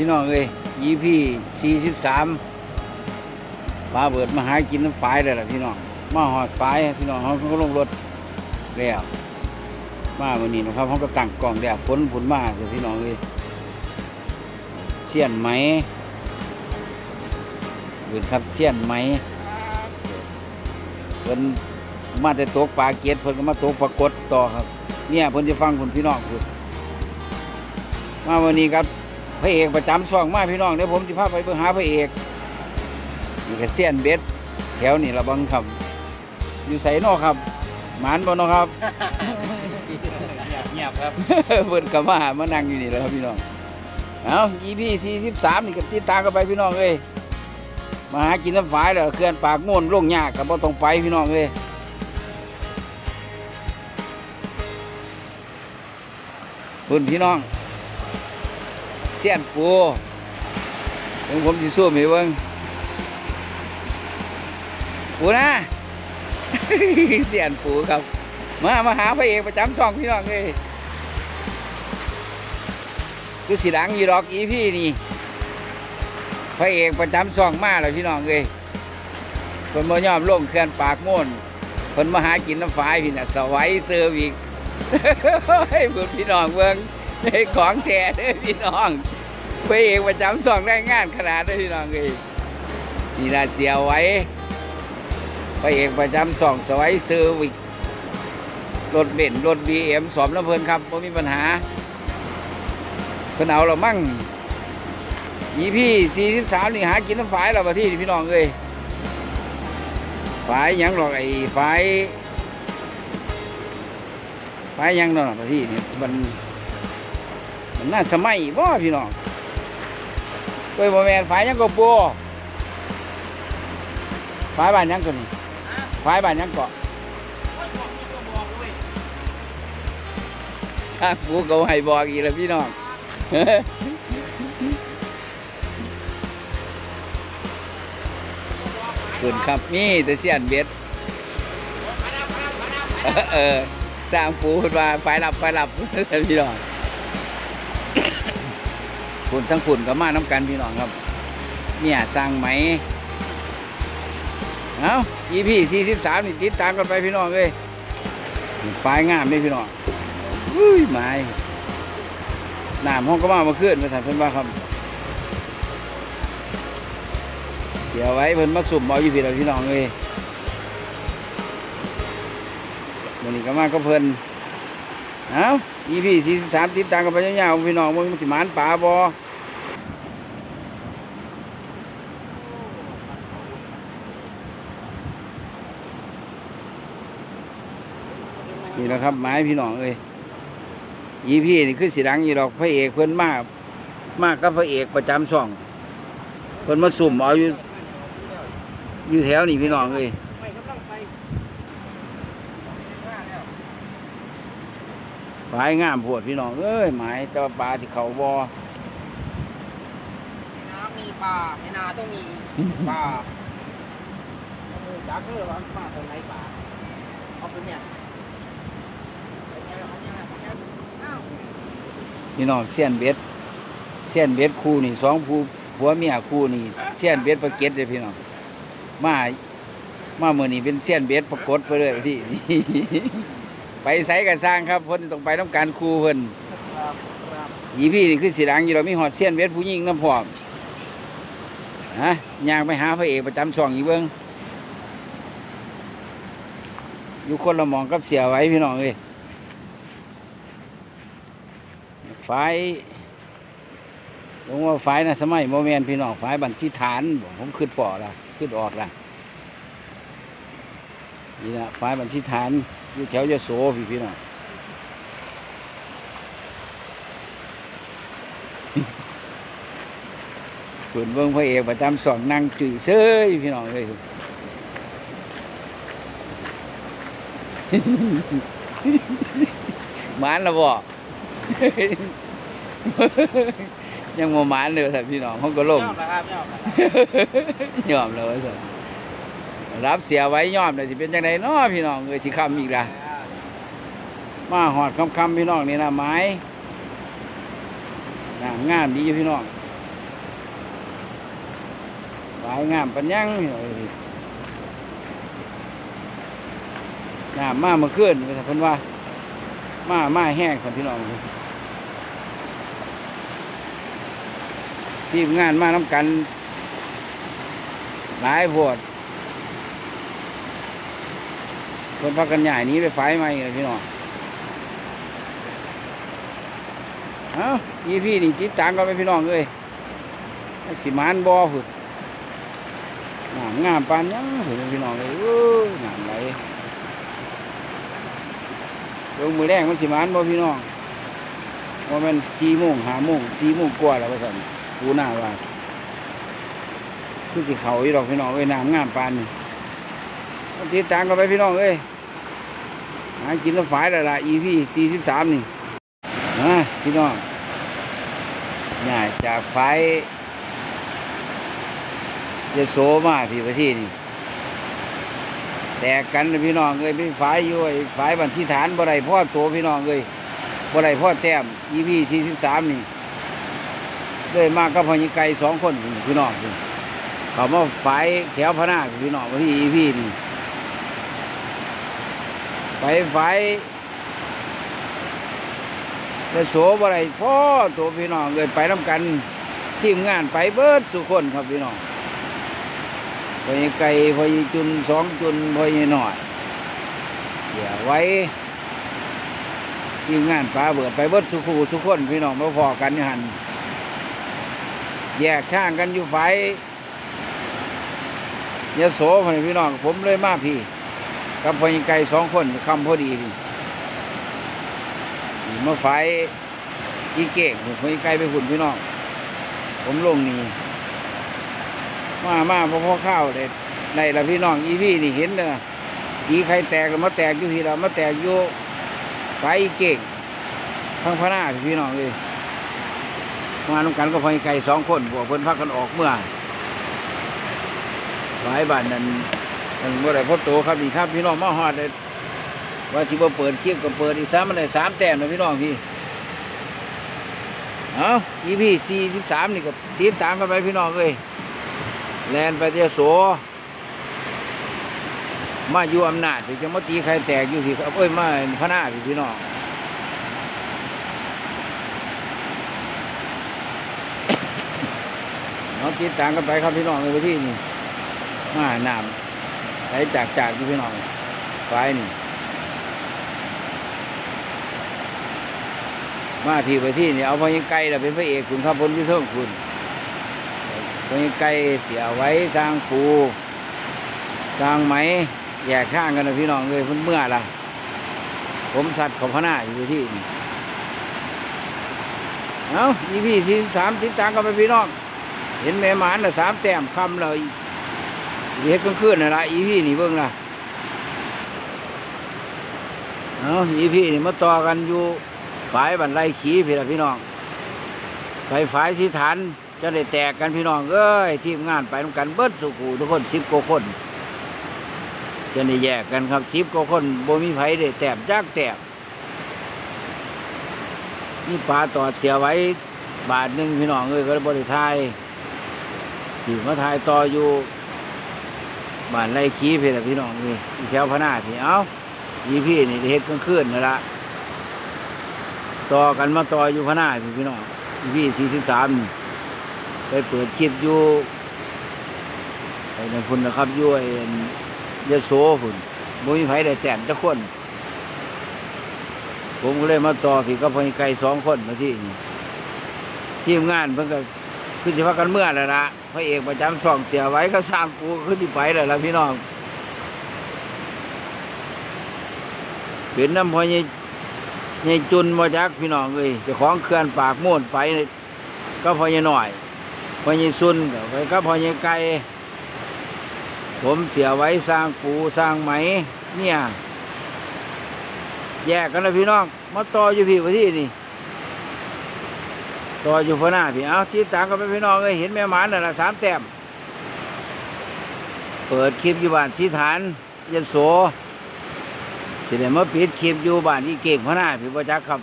พี่น้องเอ้ยยี่พี่สี่สิบสามปลาเบิดมาหากินน้ำฝายเลยล่ะพี่น้อง มาหอดฝายพี่น้องเขาก็ลงรถแล้วมาวันนี้นะครับเขาก็ตั้งกล่องแดดฝนฝนมาเลยพี่น้องเอ้ยเสี้ยนไหมเบิดครับเสี้ยนไหมเพิ่นมาแต่ตกปลาเกตเพิ่นก็มาตกปลากดต่อครับ เนี่ยเพิ่นจะฟังคุณพี่น้องพูดมาวันนี้ครับ พระเอกประจำช่องมาพี่น้องเดี๋ยวผมจะพาไปเบิ่งหาพระเอกนี่ก็เสี้ยนเบ็ดแถวนี่ละบังครับ อยู่ใส่นอกครับ หมานบ่เนาะครับ เงียบครับ เพิ่นก็มามานั่งอยู่นี่แหล้วครับพี่น้องเอา EP 43นี่ก็ติดตามกันไปพี่น้องเอ้ยมาหากินน้ำฝายแล้วเคลื่อนปากม่วนลงยากก็บ่ต้องไปพี่น้องเอ้ยเพิ่นพี่น้อง เสี้ยนปูเดี๋ยวผมสิสู้ให้เบิ่งปูนะเสียนปูครับ มามาหาพระเอกประจำช่องพี่น้องเลยคือสีดังยีดอกอีพี่นี่พระเอกประจำช่องมาเลยพี่น้องเลยคนมายอมล่งเคลื่อนปากม่วนคนมาหากินน้ำฝายพี่น่ะสวัยเซอร์วิกให้พวกพี่น้องเบิ่ง ให้ของแท้เด้อพี่น้องพระเอกประจำช่องได้งานขนาดเด้อพี่น้องเลยนี่นาเสียไว้พระเอกประจำช่องสวยซอร์วิกรถเบนซ์รถบีเอ็มสอมน้ำเพลินครับไม่มีปัญหาเพิ่นเอาเรามั่งยีพี่สี่สิบสามนี่หากินน้ำฝายเราประที่พี่น้องเอ้ยฝายยังหรอกไอ้ฝายฝายยังเนาะประที่นี่มัน มันน่าสมัยบ่พี่น้องเอ้ยบ่แมนฝายยังก็ปัวฝายบ้านยังก็นี่ฝายบ้านยังเกาะทางผู้เขาให้บอกอีกแล้วพี่น้องคุณครับนี่แต่เสียนเบ็ดเออสร้างปูขึ้นมาไฟหลับไฟหลับพี่น้อง ฝุ่นทั้งฝุ่นก็มาน้ำกันพี่น้องครับ เนี่ยสร้างไหมเอาอีพี่สี่สิบสามนี่ติดตามกันไปพี่น้องเลยไฟงามนี่พี่น้องอุ้ยไม้น้ำห้องก็มามาขึ้นมาสั่นเพิ่นว่าครับเดี๋ยวไว้เพิ่นมาสุ่มเอาอยู่พี่เราพี่น้องเลยวันนี้ก็มาก็เพิ่นเอา อีพี่สี่สามติดตามกันไปยาวๆพี่น้องมึงสิมานป่าบอนี่แหละครับไม้พี่น้องเอ้ยอีพี่นี่คือสีดังอีดอกพระเอกเพิ่นมากมากกับพระเอกประจำช่องเพิ่นมาสุ่มเอาอยู่อยู่แถวนี่พี่น้องเอ้ย ไปกำลังไป ฝายงามโพวดพี่น้องเอ้ยหมายแต่ว่าปลาที่เขาบอน้ำมีปลาในนาต้องมีปลาเออจักเลยว่าปลาตรงไหนปลาเอาไปเนี่ยเอาเนี่ยเอาเนี่ยเอาเนี่ยอ้าวพี่น้องเสี้ยนเบ็ดเสี้ยนเบ็ดคู่นี่สองผู้ผัวเมียคู่นี่เสี้ยนเบ็ดประเก็ดเลยพี่น้องมามาเมื่อนี้เป็นเสี้ยนเบ็ดประกดไปเลยที่ ไปใส่กันสร้างครับเพิ่นต้องไปต้องการคู่เพิ่นครับครับอีพี่นี่คือสีดังอยู่เรามีหอดเสี้ยนเบ็ดผู้หญิงน้ำพร้อมฮะย่างไปหาพระเอกประจำช่องอีเบิ้งอยู่คนละหมองกับเสียไว้พี่น้องเอ้ยไฟลงว่าไฟนะสมัยโมเมนพี่น้องไฟบัญชีฐานบอกผมขึ้นปอละขึ้นออกละนี่นะไฟบัญชีฐาน อยู่แถวยโสพี่พี่น้องคุณเบิ่งพระเอกประจำสองนั่งจื่อเซ้ยพี่น้องเลยหมานและบ่ยังบ่หมานเลยท่านพี่น้องเขาก็ล่มยอมแล้วครับยอมแล้วยอมเลยสิ รับเสียไว้ยอมเลยสิเป็นจังไดเนาะพี่น้องเอ้ยสิคำอีกละมาหอดคำคำพี่น้องนี่นะไม้งามงามดีอยู่พี่น้องฝายงามปัญญังงเอ้ยน้ำมาเมื่อคืนเพิ่นว่า มามาแห้งครับพี่น้องทีมงานมาน้ำกัน หลายโพด เพิ่นพักกันใหญ่นี้ไปไฟใหม่เลยพี่น้องเอ้าอีพี่นี่ติดตามกันไปพี่น้องเลยสิมานบอผุดน้ำงามปานยังผุดพี่น้องเลยเอ้ยน้ำไหลลงมือแรกมันสิมานบ่พี่น้องว่ามันสี่โมงหาโมงสี่โมงกว่าแล้วว่าสั่นกูหน้าว่าคือสิเขาอีดอกพี่น้องเอ้ยน้ำงามปานนี่ ติดตามกันไปพี่น้องเอ้ยหากินแล้วฝายแล้วล่ะอีพี่สี่สิบสามนี่นะพี่น้องง่ายจากไฟจะโสมาพี่ประเทศนี่แตกกันพี่น้องเอ้ยพี่ไฟอยู่ไอ้ไฟบันที่ฐานบ่ได้พ่อโตพี่น้องเอ้ยบ่ได้พ่อแต้มอีพีสี่สิบสามนี่เลยมากก็พอยิไก่สองคนพี่น้องเขามาไฟแถวพระนาพี่น้องวันที่อีพีนี่ ไปไฟแต่โสบ่ไรพ่อตัวพี่น้องเลยไปน้ำกันทีมงานไปเบิดสุคนครับพี่น้องพอยไก่พอยจุนสองจุนพอยหน่อยเดี๋ยวไว้ทีมงานปลาเบิดไปเบิดสุขูสุคนพี่น้องมาพอกันอยู่หันแยกข้างกันอยู่ไฟยะโสพอนี่พี่น้องผมเลยมาพี่ กับพอยไก่สองคนคำพอดีนี่มาไฟอีเก่งผมไปไกลไปหุ่นพี่น้อง ผมลงนี่มามาพอพ่อข้าวเด็ดในละพี่น้องอีพี่นี่เห็นเนอะอีใครแตกแล้วมาแตกอยู่ที่เรามาแตกอยู่ไฟเก่งทั้งพระหน้าพี่น้องเลยมาน้ำกันก็พอไก่สองคนบวกเพิ่นพักกันออกเมื่อหลายบ้านนั้น มันบ่ได้พอโตครับนี่ครับพี่น้องมาฮอดเลยว่าสิบ่เปิดเคลิปก็เปิดอีกสามมันได้สามแต้มนะพี่น้องพี่เอาอีพีสี่สิบสามนี่ก็ติดตามกันไปพี่น้องเลยแลนไปเทียวโสมาอยู่อำนาจถึงจะมาตีใครแตกอยู่ที่เอ้ยมาพระนาพี่พี่น้องเอาติดตามกันไปครับพี่น้องในวันที่นี่มาน้ำ ไหลจากจากอยู่พี่น้องไฟนี่มาทีไปที่นี่เอาพญิงไก่เราเป็นพระเอกคุณข้าพลยุทธงคุณพญิงไก่เสียไว้สร้างปูสร้างไหมแยกข้างกันนะพี่น้องเลยเพิ่นเมื่อละผมสัตว์ของพนาอยู่ที่นี่เอาอีพี่ที่สามติดตามกันไปพี่น้อง เห็นแม่หมานละสามแต้มคำเลย เรียกกลางคืนนะละอีพี่นี่เบิ่งละเอาอีพี่นี่มาต่อกันอยู่ฝายบันไลขีพี่ละพี่น้องไปฝายที่ฐานจะได้แตกกันพี่น้องเอ้ยทีมงานไปทำกันเบิดสุขูทุกคนสิบกว่าคนจะได้แยกกันครับสิบกว่าคนโบมีไผได้แตบจักแตบนี่ปลาตอดเสียไว้บาทหนึ่งพี่น้องเอ้ยก็เลยบริทายที่มาทายต่ออยู่ บ้านไรขีพี่ลพี่น้องนี่แถวพนาพี่เอ้ายีพี่นี่เฮ็ดกลางคืนนั่ละต่อกันมาต่ออยู่พนาพี่พี่น้องพี่สี่สิบสามไปเปิดคลิปอยู่ไอ้นั่นพุ่นนะครับยู่ไอ้ยะโสพุ่นบ่มีไผได้แต้มจักคน ผมก็เลยมาต่อพี่ก็พอไก่สองคนมาที่นี่ทีมงานเพิ่นก็ ขึ้นสิพักกันเมื่อแล้วละพระเอกประจำส่องเสียไว้ก็สร้างปูขึ้นที่ไปแล้วล่ะพี่น้องเป็นน้ำพอใหญ่ยายจุนมาจากพี่น้องเอ้ยจ้าของเขื่อนปากโม่นไป ก็พอยหน่อย พอยซุนก็ไปก็พอยายไก่ผมเสียไว้สร้างปูสร้างไหม เนี่ย แยกกันนะพี่น้อง มาต่ออยู่พี่ประที่นี่ ต่ออยู่พหน้าพี่เอาที่ต่างกันไปพี่น้องเอ้ยเห็นแม่หมานน่ะละสามแต้มเปิดคลิปอยู่บ้านสีฐานยันโสสิเดมาปิดคลิปอยู่บ้านอีเก่งพะนาพี่ประจักษ์ครับ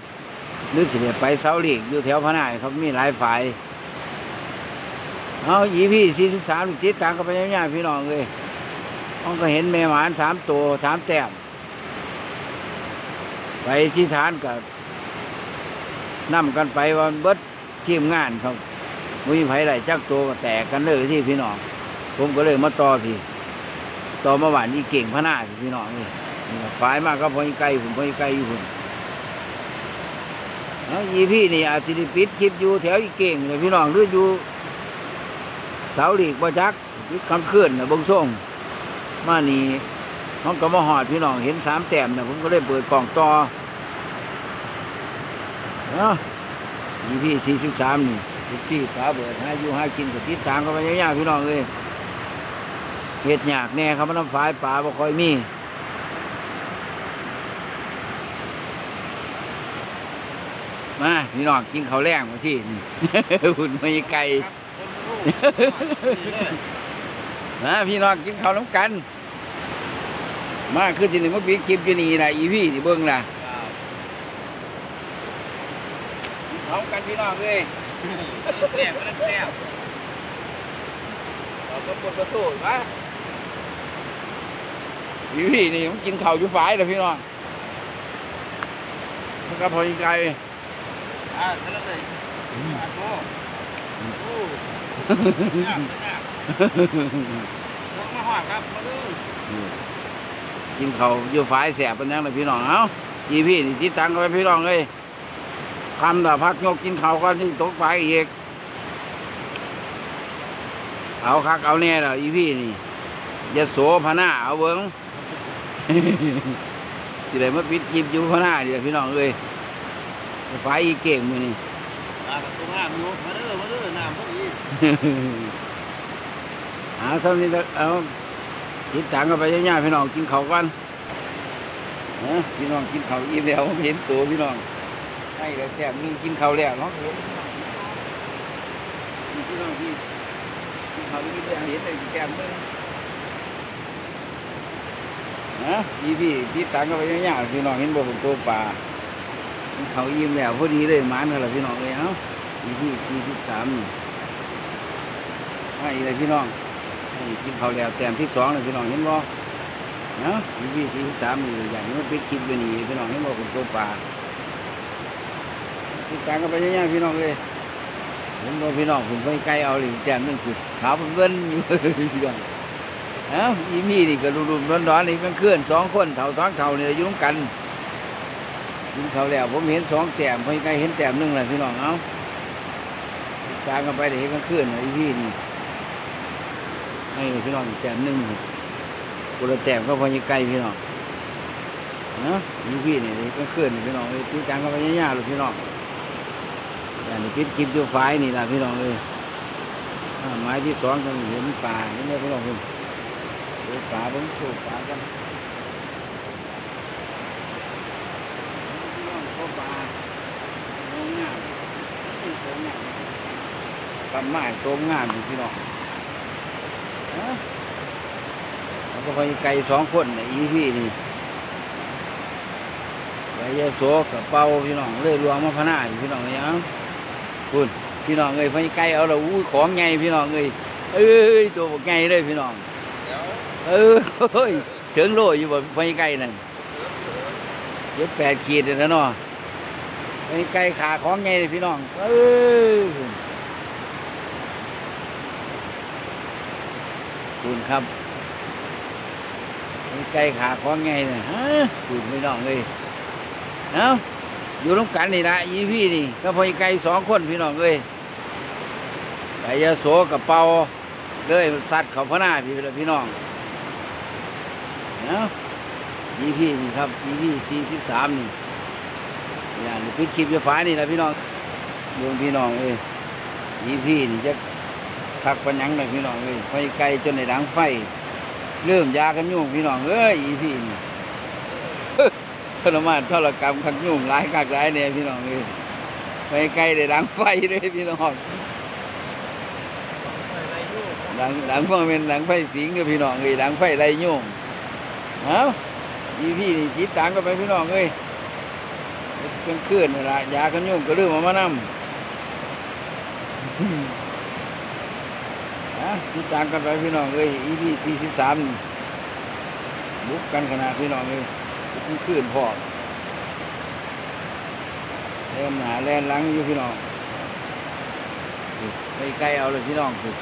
หรือสิเดไปเสาหลีกอยู่แถวพะนาครับมีหลายฝ่ายเอาอีพี่สี่สิบสามติดตามกันไปย่างพี่น้องเลยมันก็เห็นแม่หมานสามตัวสามแต้มไปที่ฐานกับนำกันไปวันเบิด ทีมงานครับมีไผไหลจักตัวแตกกันเลยที่พี่น้อง ผมก็เลยมาต่อพี่ต่อมาหวานอีเก่งพะหน้าพี่น้องนี่ฝ่ายมากก็พออีไกลผมพออีไกลอยู่ผมเอาอีพี่นี่อาจสิได้ปิดคลิปอยู่แถวอีเก่งเลยพี่น้องหรืออยู่เสาหลีกบ่จักยึดคำขึ้นนะบงส่งมานี่น้องก็มาหอดพี่น้องเห็นสามแต้มนะผมก็เลยเปิดกล่องต่อเนาะ ยี่พี่สี่สิบสามนี่ทุกที่ฝาเบิดหาอยู่หากินกับทิศทางก็ไปยากๆพี่น้องเลยเห็ดหยากแน่ครับมันน้ำฝายป่าบ่ค่อยมีมาพี่น้องกินข้าวแรงมาที่นี่หุ่นไม่ไกลนะพี่น้องกินข้าวน้ำกัน มาคือที่นี่มาปีคลิปอยู่นี่นะอีพี่ที่เบิ้งนะกิ นข้าวกันพี่น้องเลยแซ่บมันแซ่บเราก็ปวดประตูมาอีพี่นี่มันกินข้าวอยู่ฝ่ายเลยพี่น้องมันก็พอดีไกลอ่าทะเลเลยอะโอ้โอ้ยากยากลงมาหอดครับมาดูกินข้าวอยู่ฝ่ายแสบเป็นยังเลยพี่น้องเอ้าอีพี่นี่ติดตังกันไปพี่น้องเลย คำแต่พักยกกินข้าวก่อนที่ตกฝ่ายอีก เอาคักเอาแน่แล้วอีพี่นี่อย่าโสพนาเอาเบิ้งสิได้มาปิดคลิปอยู่พนาเดี๋ยวพี่น้องเอ้ยไฟอีเก่งมือนี่อ่าประตูน้ำอยู่มาเด้อมาเด้อน้ำพอดีเอาสำนี้ละเอาติดตังกันไปย่าๆพี่น้องกินข้าวกันเอ้อพี่น้องกินข้าวอิ่มแล้วผมเห็นตัวพี่น้อง ให้แล้วแต้มหนึงกินข้าวแล้วเนาะเห็นพี่น้องที่กินข้าวอิ่มแล้วเห็นได้แต้มหนึงนะพี่พี่ที่ตังก็ไปย่างๆพี่น้องเห็นบ่ผมตัวปลาเขายิ้มแล้วพอดีเลยหมันกันละพี่น้องเลยเอ้าพี่พี่สี่สิบสามนี่ให้เลยพี่น้องให้กินข้าวแล้วแต้มที่สองเลยพี่น้องเห็นบ่เนาะพี่พี่สี่สิบสามนี่อย่างนี้มันปิดคลิปอยู่นี่พี่น้องเห็นบ่ผมตัวปลา ที่ตังก็ไปย่างๆพี่น้องเลยเห็นบ่พี่น้องผมไปไกลเอาเลยแต้มหนึงคือขาวเบิ้นอยู่พี่น้องเอ้าอีมี่นี่ก็รุมๆร้อนๆนี่มันเคลื่อนสองคนเท่าท้องเท่านี่อยู่ร่วมกันยิงเขาแล้วผมเห็นสองแต้มเพิ่นใกล้เห็นแต้มหนึงแหละพี่น้องเอ้าจางกันไปเดี๋ยวเห็นมันเคลื่อนอีมี่นี่ให้พี่น้องแต้มหนึงกุละแต้มก็พอยังใกล้พี่น้องเนาะอีมี่นี่เห็นมันเคลื่อนพี่น้องเลยตีจางกันไปยากๆเลยพี่น้อง อย่างนี้ปิดคลิปอยู่ฝ่ายนี่ล่ะพี่น้องเลยไม้ที่สองก็เห็นป่าเห็นไหมพี่น้องคุณดูปลาบิ้งสูบปลากันปลาโงงามโงงามปลาไม้ตัวงามอยู่พี่น้องแล้วก็ไปไก่สองคนในอีพี่นี่ไก่ยาโสกับเป่าพี่น้องเลยรวมมาพนาอยู่พี่น้องเนี่ย คุณพี่น้องเอ้ยไปไก่เอาละอู้ของไงพี่น้องเอ้ยเอ้ยตัวบักไงเลยพี่น้องเดี๋ยเถึงโลอยู่บ่ไปไกลนั่นเย็ดแปดขีดเลยนะเนาะไปไกลขาของไงเลยพี่น้องเออคุณครับไปไกลขาของไงเนี่ยฮะคุณพี่น้องเลยเอ้า อยู่ร่วมกันนี่นะยีพี่นี่ก็พอไกลสองคนพี่น้องเลยไปยาโสกับเปาเลยสัตว์เขาพน้าพี่พี่น้องเนาะยี่พี่นี่ครับยี่พี่สี่สิบสามนี่อย่างนี้ปิดคลิปจะฟ้านี่นะพี่น้องเรื่องพี่น้องเอ้ยยี่พี่นี่จะทักปัญญังเลยพี่น้องเอ้ยไฟไกลจนในดังไฟเริ่มยากันยุ่งพี่น้องเอ้ยยี่พี่นี่ ทรมานทรกรรมขักยุ่งหลายกักหลายเนี่ยพี่น้องเอ้ยไฟไกลในดังไฟเลยพี่น้องดังดังฟังเป็นดังไฟสิงเด้อพี่น้องเอ้ยดังไฟไรยุ่งเอ้ายี่พี่จิตตังก็ไปพี่น้องเอ้ยเป็นคืนนี่ละยากันยุ่งก็เรื่องมามานำนะติดตามกันไปพี่น้องเอ้ย EP 43บุกกันขนาดพี่น้องเอ้ย บุกขึ้นพอแล่นหนาแล่นหลังอยู่พี่น้องไปไกลเอาเลยพี่น้องคือ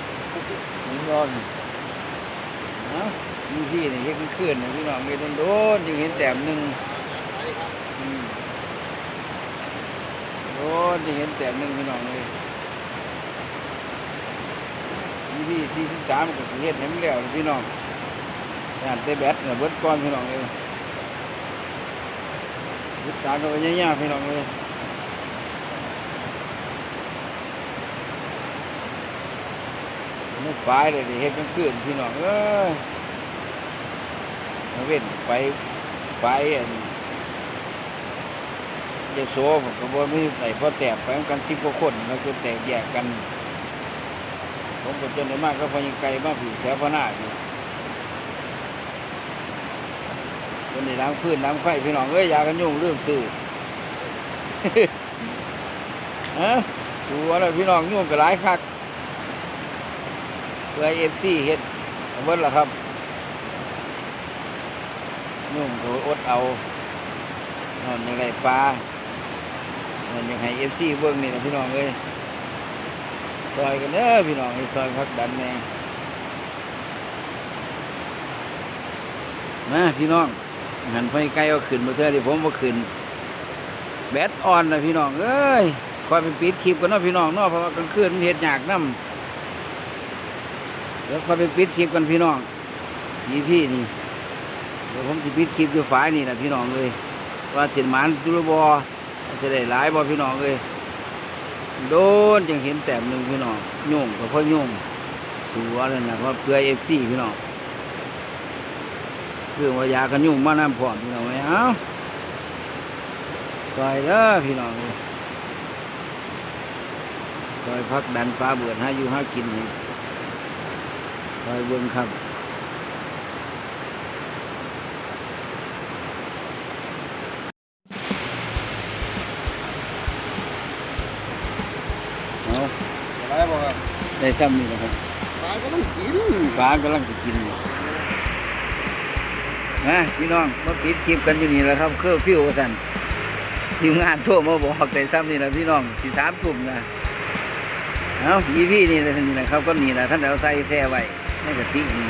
นี่ร้อนนะมีพี่นี่เฮ็ดขึ้นนะพี่น้องเฮ็ดโดนๆจึงเห็นแต้มหนึ่งโดนจึงเห็นแต้มหนึ่งพี่น้องเลยมีพี่สี่สิบสามก็สิเฮ็ดให้มันแล้วพี่น้องงานเตะแบตเนี่ยเบิดก่อนพี่น้องเลย ยึดตามกันไปยากๆพี่น้องเลยไม่ฝ่ายเลยดิเฮ็ดขึ้นพี่น้องเอ้ยมาเว้นไปไปอันยาโสผมก็บ่มีไหนพอแตกไปกันสิบกว่าคนเราจะแตกแยกกัน ผมก็จนได้มากก็พอยังไกลมากผีแถวพนาอยู่ จนได้ล้างฟื้นล้างไฟพี่น้องเอ้ยอยากันยุ่งเรื่องสื่อฮะดูว่าแล้วพี่น้องยุ่งกับหลายคักเพื่อเอฟซีเฮ็ดเอาเบิดล่ะครับนุ่มโถอดเอานอนยังไงปลานอนยังไงเอฟซีเบิ้งนี่นะพี่น้องเอ้ยซอยกันเด้อพี่น้องไอ้ซอยพักดันแน่มาพี่น้อง หันไปไกลเอาขึ้นมาเถอะเดี๋ยวผมมาขึ้น แบตออนนะพี่น้องเอ้ยคอยเป็นปิดคลิปกันเนาะพี่น้องเนาะเพราะว่ากลางคืนมันเห็ดยากน้ำเดี๋ยวคอยเป็นปิดคลิปกันพี่น้องพี่พี่นี่เดี๋ยวผมจะปิดคลิปอยู่ฝ่ายนี่นะพี่น้องเลยว่าเสียนหมานจุลบอจะได้หลายบอพี่น้องเลยโดนจังเห็นแต้มหนึ่งพี่น้องโยงกับพ่อโยงสัวเลยนะเพราะเพื่อเอฟซีพี่น้อง เพื่อว่ายากันยุ่งมาน้ำพร้อมพี่น้องเลยเอ้าซอยเด้อพี่น้องเลยซอยพักดันฟ้าเบื่อห้าอยู่ห้ากินนี่ซอยเบิ้งครับเอาอะไรบอกครับได้ซ้ำนี่นะครับปลาก็ต้องกินฟ้ากำลังจะกินอยู่ นะพี่น้องมาปิดคลิปกันอยู่นี่แหล้วครับเครื่องฟิวว่าสันทีมงานโทรมาบอกได้ซ้ำนี่แหละพี่น้องสี่สามทุ่มนะเอาอีพี่นี่แหละนี่นะครับก็นี่แหละท่านเอาใส่แช่ไว้ในกระติกนี่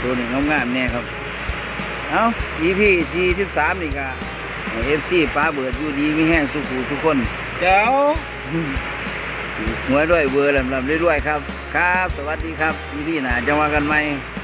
ตัวหนึ่งงามๆแน่ครับเอาอีพี่สี่สิบสามนี่ก็เอฟซีป้าเบิดอยู่ดีไม่แห้งสุขูทุกคนเจ้าหัวด้วยเวอร์ลำลำด้วยๆครับ ครับ สวัสดีครับพี่พี่หนาจะว่ากันไหมค